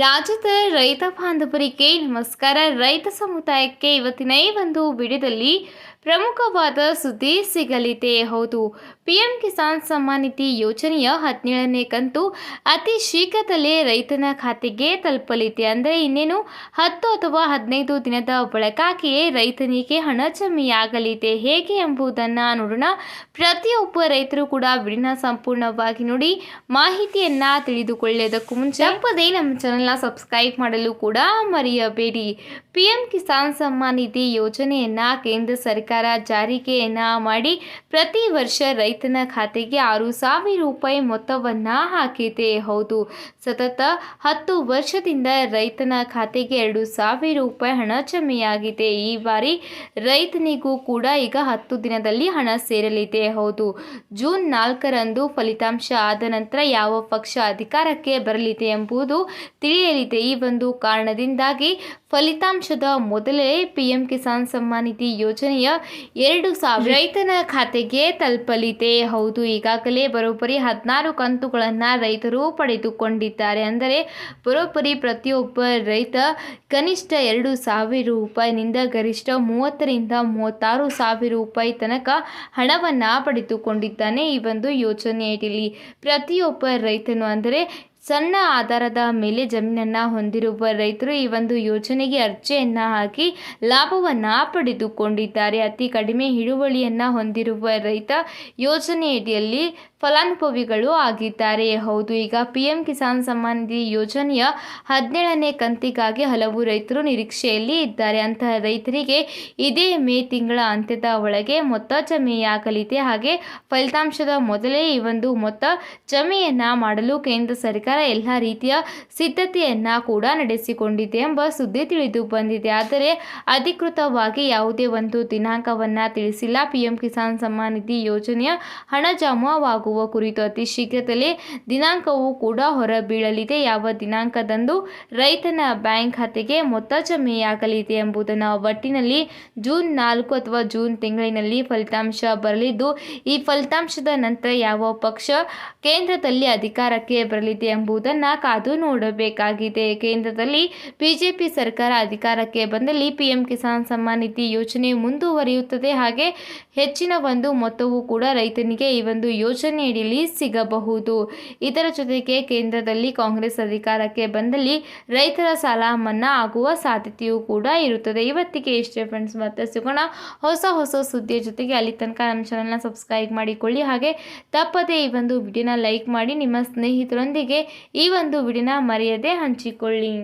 ರಾಜ್ಯದ ರೈತ ಬಾಂಧವರಿಗೆ ನಮಸ್ಕಾರ. ರೈತ ಸಮುದಾಯಕ್ಕೆ ಇವತ್ತಿನ ಈ ಒಂದು ವಿಡಿಯೋದಲ್ಲಿ ಪ್ರಮುಖವಾದ ಸುದ್ದಿ ಸಿಗಲಿದೆ. ಹೌದು ಪಿ ಎಂ ಕಿಸಾನ್ ಸಮ್ಮಾನ್ ನಿಧಿ ಯೋಜನೆಯ ಹದಿನೇಳನೇ ಕಂತು ಅತಿ ಶೀಘ್ರದಲ್ಲೇ ರೈತನ ಖಾತೆಗೆ ತಲುಪಲಿದೆ. ಅಂದರೆ ಇನ್ನೇನು ಹತ್ತು ಅಥವಾ ಹದಿನೈದು ದಿನದ ಒಳಗಾಗಿಯೇ ರೈತನಿಗೆ ಹಣ ಜಮೆಯಾಗಲಿದೆ. ಹೇಗೆ ಎಂಬುದನ್ನು ನೋಡೋಣ. ಪ್ರತಿಯೊಬ್ಬ ರೈತರು ಕೂಡ ವಿಡಿಯೋನ ಸಂಪೂರ್ಣವಾಗಿ ನೋಡಿ ಮಾಹಿತಿಯನ್ನು ತಿಳಿದುಕೊಳ್ಳೋದಕ್ಕೂ ಮುಂಚೆ. ತಪ್ಪದೇ ನಮ್ಮ ಚಾನೆಲ್ನ ಸಬ್ಸ್ಕ್ರೈಬ್ ಮಾಡಲು ಕೂಡ ಮರೆಯಬೇಡಿ. ಪಿ ಎಂ ಕಿಸಾನ್ ಸಮ್ಮಾನ್ ನಿಧಿ ಯೋಜನೆಯನ್ನು ಕೇಂದ್ರ ಸರ್ಕಾರ ಜಾರಿಗೆಯನ್ನು ಮಾಡಿ ಪ್ರತಿ ವರ್ಷ ರೈತನ ಖಾತೆಗೆ ಆರು ಸಾವಿರ ರೂಪಾಯಿ ಮೊತ್ತವನ್ನು ಹಾಕಿದೆ. ಹೌದು, ಸತತ ಹತ್ತು ವರ್ಷದಿಂದ ರೈತನ ಖಾತೆಗೆ ಎರಡು ಸಾವಿರ ರೂಪಾಯಿ ಹಣ ಜಮೆಯಾಗಿದೆ. ಈ ಬಾರಿ ರೈತನಿಗೂ ಕೂಡ ಈಗ ಹತ್ತು ದಿನದಲ್ಲಿ ಹಣ ಸೇರಲಿದೆ. ಹೌದು, ಜೂನ್ ನಾಲ್ಕರಂದು ಫಲಿತಾಂಶ ಆದ ನಂತರ ಯಾವ ಪಕ್ಷ ಅಧಿಕಾರಕ್ಕೆ ಬರಲಿದೆ ಎಂಬುದು ತಿಳಿಯಲಿದೆ. ಈ ಒಂದು ಕಾರಣದಿಂದಾಗಿ ಫಲಿತಾಂಶದ ಮೊದಲೇ ಪಿಎಂ ಕಿಸಾನ್ ಸಮ್ಮಾನ್ ನಿಧಿ ಯೋಜನೆಯ ಎರಡು ಸಾವಿರ ರೈತನ ಖಾತೆಗೆ ತಲುಪಲಿದೆ. ಹೌದು ಈಗಾಗಲೇ ಬರೋಬ್ಬರಿ ಹದಿನಾರು ಕಂತುಗಳನ್ನು ರೈತರು ಪಡೆದುಕೊಂಡಿದ್ದಾರೆ. ಅಂದರೆ ಬರೋಬ್ಬರಿ ಪ್ರತಿಯೊಬ್ಬ ರೈತ ಕನಿಷ್ಠ ಎರಡು ಸಾವಿರ ರೂಪಾಯಿನಿಂದ ಗರಿಷ್ಠ ಮೂವತ್ತರಿಂದ ಮೂವತ್ತಾರು ಸಾವಿರ ರೂಪಾಯಿ ತನಕ ಹಣವನ್ನು ಪಡೆದುಕೊಂಡಿದ್ದಾನೆ ಈ ಒಂದು ಯೋಜನೆಯಡಿಯಲ್ಲಿ ಪ್ರತಿಯೊಬ್ಬ ರೈತನು ಅಂದರೆ ಸಣ್ಣ ಆಧಾರದ ಮೇಲೆ ಜಮೀನನ್ನು ಹೊಂದಿರುವ ರೈತರು ಈ ಒಂದು ಯೋಜನೆಗೆ ಅರ್ಜಿಯನ್ನು ಹಾಕಿ ಲಾಭವನ್ನು ಪಡೆದುಕೊಂಡಿದ್ದಾರೆ. ಅತಿ ಕಡಿಮೆ ಹಿಡುವಳಿಯನ್ನು ಹೊಂದಿರುವ ರೈತ ಯೋಜನೆಯಡಿಯಲ್ಲಿ ಫಲಾನುಭವಿಗಳು ಆಗಿದ್ದಾರೆ. ಹೌದು, ಈಗ ಪಿ ಎಂ ಕಿಸಾನ್ ಸಮ್ಮಾನ್ ನಿಧಿ ಯೋಜನೆಯ ಹದಿನೇಳನೇ ಕಂತಿಗಾಗಿ ಹಲವು ರೈತರು ನಿರೀಕ್ಷೆಯಲ್ಲಿ ಇದ್ದಾರೆ. ಅಂತಹ ರೈತರಿಗೆ ಇದೇ ಮೇ ತಿಂಗಳ ಅಂತ್ಯದ ಒಳಗೆ ಮೊತ್ತ ಜಮೆಯಾಗಲಿದೆ. ಹಾಗೆ ಫಲಿತಾಂಶದ ಮೊದಲೇ ಈ ಒಂದು ಮೊತ್ತ ಜಮೆಯನ್ನು ಮಾಡಲು ಕೇಂದ್ರ ಸರ್ಕಾರ ಎಲ್ಲ ರೀತಿಯ ಸಿದ್ಧತೆಯನ್ನು ಕೂಡ ನಡೆಸಿಕೊಂಡಿದೆ ಎಂಬ ಸುದ್ದಿ ತಿಳಿದು ಬಂದಿದೆ. ಆದರೆ ಅಧಿಕೃತವಾಗಿ ಯಾವುದೇ ಒಂದು ದಿನಾಂಕವನ್ನು ತಿಳಿಸಿಲ್ಲ. ಪಿಎಂ ಕಿಸಾನ್ ಸಮ್ಮಾನ್ ನಿಧಿ ಯೋಜನೆಯ ಹಣ ಜಮಾವಾಗುವ ಕುರಿತು ಅತಿ ಶೀಘ್ರದಲ್ಲೇ ದಿನಾಂಕವು ಕೂಡ ಹೊರಬೀಳಲಿದೆ. ಯಾವ ದಿನಾಂಕದಂದು ರೈತನ ಬ್ಯಾಂಕ್ ಖಾತೆಗೆ ಮೊತ್ತ ಜಮೆಯಾಗಲಿದೆ ಎಂಬುದನ್ನು ಒಟ್ಟಿನಲ್ಲಿ ಜೂನ್ ನಾಲ್ಕು ಅಥವಾ ಜೂನ್ ತಿಂಗಳಿನಲ್ಲಿ ಫಲಿತಾಂಶ ಬರಲಿದ್ದು, ಈ ಫಲಿತಾಂಶದ ನಂತರ ಯಾವ ಪಕ್ಷ ಕೇಂದ್ರದಲ್ಲಿ ಅಧಿಕಾರಕ್ಕೆ ಬರಲಿದೆ ಎಂಬುದನ್ನು ಕಾದು ನೋಡಬೇಕಾಗಿದೆ. ಕೇಂದ್ರದಲ್ಲಿ ಬಿಜೆಪಿ ಸರ್ಕಾರ ಅಧಿಕಾರಕ್ಕೆ ಬಂದಲ್ಲಿ ಪಿಎಂ ಕಿಸಾನ್ ಸಮ್ಮಾನ್ ನಿಧಿ ಯೋಜನೆ ಮುಂದುವರಿಯುತ್ತದೆ. ಹಾಗೆ ಹೆಚ್ಚಿನ ಒಂದು ಮೊತ್ತವು ಕೂಡ ರೈತನಿಗೆ ಈ ಒಂದು ಯೋಜನೆಯಡಿಯಲ್ಲಿ ಸಿಗಬಹುದು. ಇದರ ಜೊತೆಗೆ ಕೇಂದ್ರದಲ್ಲಿ ಕಾಂಗ್ರೆಸ್ ಅಧಿಕಾರಕ್ಕೆ ಬಂದಲ್ಲಿ ರೈತರ ಸಾಲ ಮನ್ನಾ ಆಗುವ ಸಾಧ್ಯತೆಯೂ ಕೂಡ ಇರುತ್ತದೆ. ಇವತ್ತಿಗೆ ಇಷ್ಟೇ ಫ್ರೆಂಡ್ಸ್ ಮತ್ತೆ ಸಿಗೋಣ. ಹೊಸ ಹೊಸ ಸುದ್ದಿಯ ಜೊತೆಗೆ ಅಲ್ಲಿ ತನಕ ನಮ್ಮ ಚಾನಲ್ನ ಸಬ್ಸ್ಕ್ರೈಬ್ ಮಾಡಿಕೊಳ್ಳಿ. ಹಾಗೆ ತಪ್ಪದೇ ಈ ಒಂದು ವಿಡಿಯೋನ ಲೈಕ್ ಮಾಡಿ. ನಿಮ್ಮ ಸ್ನೇಹಿತರೊಂದಿಗೆ ಈ ಒಂದು ವಿಡಿಯೋನ ಮರೆಯದೆ ಹಂಚಿಕೊಳ್ಳಿ.